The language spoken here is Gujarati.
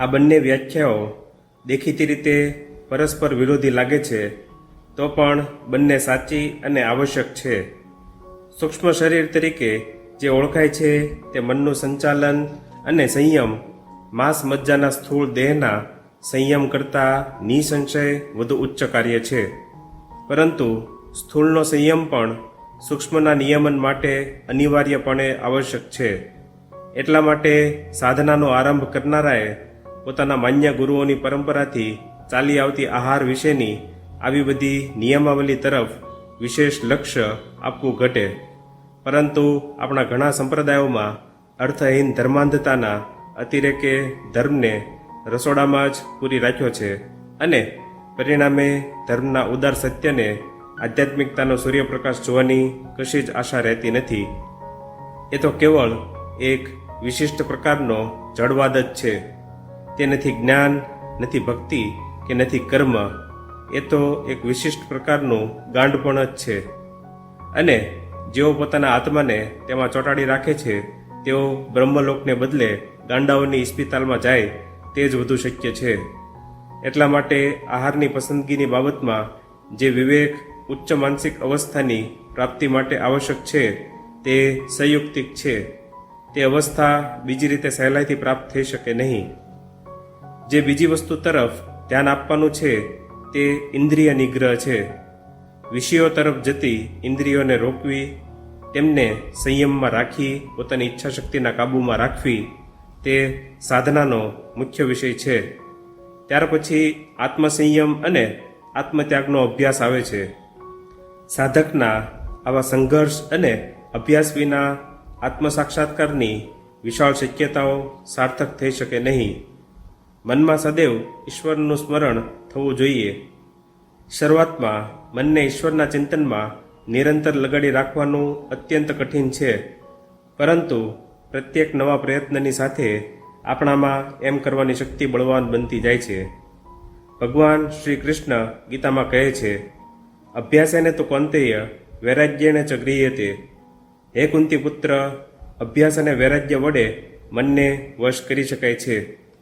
આ બંને વ્યાખ્યાઓ દેખીતી રીતે પરસ્પર વિરોધી લાગે છે, તો પણ બંને સાચી અને આવશ્યક છે. સૂક્ષ્મ શરીર તરીકે જે ઓળખાય છે તે મનનું સંચાલન અને સંયમ, માંસ મજ્જાના સ્થૂળ દેહના સંયમ કરતાં નિસંશય વધુ ઉચ્ચ કાર્ય છે. પરંતુ સ્થૂળનો સંયમ પણ સૂક્ષ્મના નિયમન માટે અનિવાર્યપણે આવશ્યક છે. એટલા માટે સાધનાનો આરંભ કરનારાએ પોતાના માન્ય ગુરુઓની પરંપરાથી ચાલી આવતી આહાર વિશેની આવી બધી નિયમાવલી તરફ વિશેષ લક્ષ્ય આપવું ઘટે. પરંતુ આપણા ઘણા સંપ્રદાયોમાં અર્થહીન ધર્માંધતાના અતિરેકે ધર્મને રસોડામાં જ પૂરી રાખ્યો છે અને પરિણામે ધર્મના ઉદાર સત્યને આધ્યાત્મિકતાનો સૂર્યપ્રકાશ જોવાની કશી જ આશા રહેતી નથી. એ તો કેવળ એક વિશિષ્ટ પ્રકારનો જળવાદ જ છે. તે નથી જ્ઞાન, નથી ભક્તિ કે નથી કર્મ. એ તો એક વિશિષ્ટ પ્રકારનું ગાંડપણ જ છે. અને જેઓ પોતાના આત્માને તેમાં ચોંટાડી રાખે છે, તેઓ બ્રહ્મલોકને બદલે ગાંડાઓની ઇસ્પિતાલમાં જાય, તે જ વધુ શક્ય છે. એટલા માટે આહારની પસંદગીની બાબતમાં જે વિવેક, ઉચ્ચ માનસિક અવસ્થાની પ્રાપ્તિ માટે આવશ્યક છે, તે સંયુક્તિક છે. તે અવસ્થા બીજી રીતે સહેલાઈથી પ્રાપ્ત થઈ શકે નહીં. જે બીજી વસ્તુ તરફ ધ્યાન આપવાનું છે, તે ઇન્દ્રિય નિગ્રહ છે. વિષયો તરફ જતી ઇન્દ્રિયોને રોકવી, તેમને સંયમમાં રાખી, પોતાની ઈચ્છા શક્તિના કાબૂમાં રાખવી, તે સાધનાનો મુખ્ય વિષય છે. ત્યાર પછી આત્મસંયમ અને આત્મત્યાગનો અભ્યાસ આવે છે. સાધકના આવા સંઘર્ષ અને અભ્યાસ વિના આત્મસાક્ષાત્કારની વિશાળ શક્યતાઓ સાર્થક થઈ શકે નહીં. મનમાં સદૈવ ઈશ્વરનું સ્મરણ થવું જોઈએ. શરૂઆતમાં મનને ઈશ્વરના ચિંતનમાં નિરંતર લગાડી રાખવાનું અત્યંત કઠિન છે. પરંતુ પ્રત્યેક નવા પ્રયત્નની સાથે આપણામાં એમ કરવાની શક્તિ બળવાન બનતી જાય છે. ભગવાન શ્રી કૃષ્ણ ગીતામાં કહે છે, અભ્યાસેને તો કૌંતેય વૈરાગ્યને ચ ગૃહ્યતે. હે કુંતી પુત્ર અભ્યાસ અને વૈરાગ્ય વડે મનને વશ કરી શકાય છે.